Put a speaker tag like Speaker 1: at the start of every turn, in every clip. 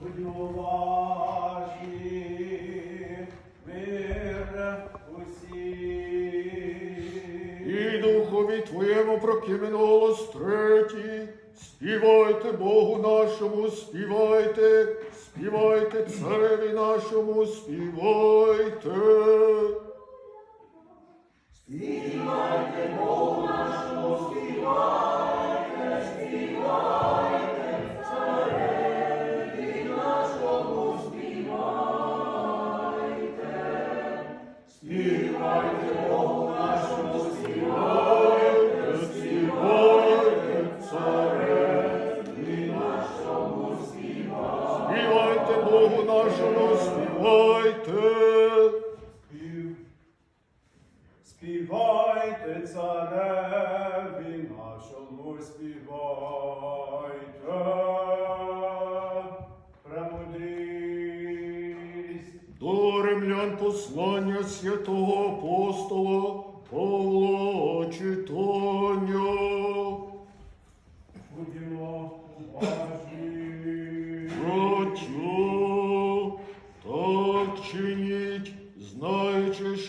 Speaker 1: Будьмо уважні, мир.
Speaker 2: І духові Твоєму прокименуло стреті, Співайте Богу нашому, співайте, співайте цареві нашому. Співайте, Співайте.
Speaker 1: Спів- Співайте цареві нашому, співайте. Премудрість.
Speaker 2: До римлян послання святого апостола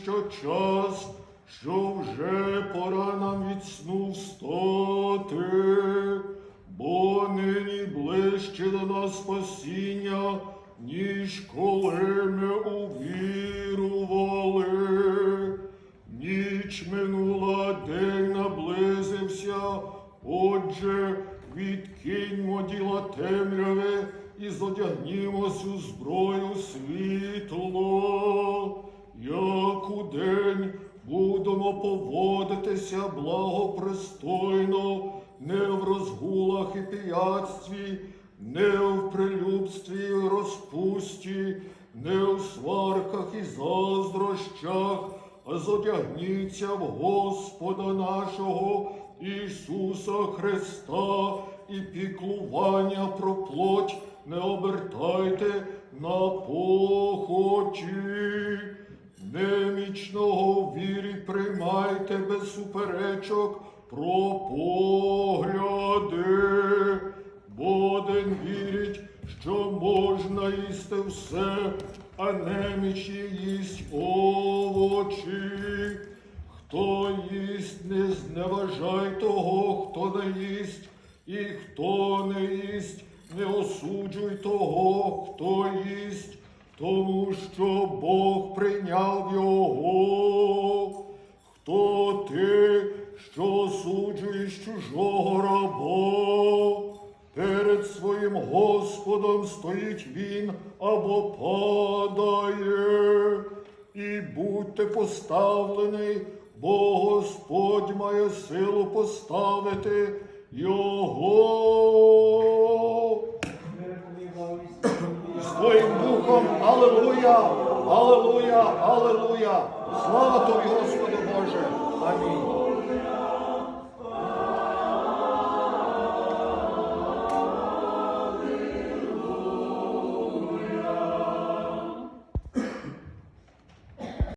Speaker 2: що час, що вже пора нам від сну встати, бо нині ближче до нас спасіння, ніж коли ми увірували. Ніч минула, день наблизився, отже, відкиньмо діла темряви і зодягнімось у зброю світло, благопристойно, не в розгулах і пияцтві, не в прилюбстві і розпусті, не в сварках і заздрощах, а зодягніться в Господа нашого Ісуса Христа і піклування про плоть не обертайте на похоті. Немічного в вірі приймайте без суперечок про погляди, бо один вірить, що можна їсти все, а немічі їсть овочі. Хто їсть, не зневажай того, хто не їсть, і хто не їсть, не осуджуй того, хто їсть, тому що Бог прийняв його. Хто ти, що осуджуєш чужого раба? Перед своїм Господом стоїть він або падає. І будьте поставлені, бо Господь має силу поставити його. Твоїм духом, Аллилуйя, Аллилуйя, Аллилуйя. Слава тобі, Господи Боже. Амінь.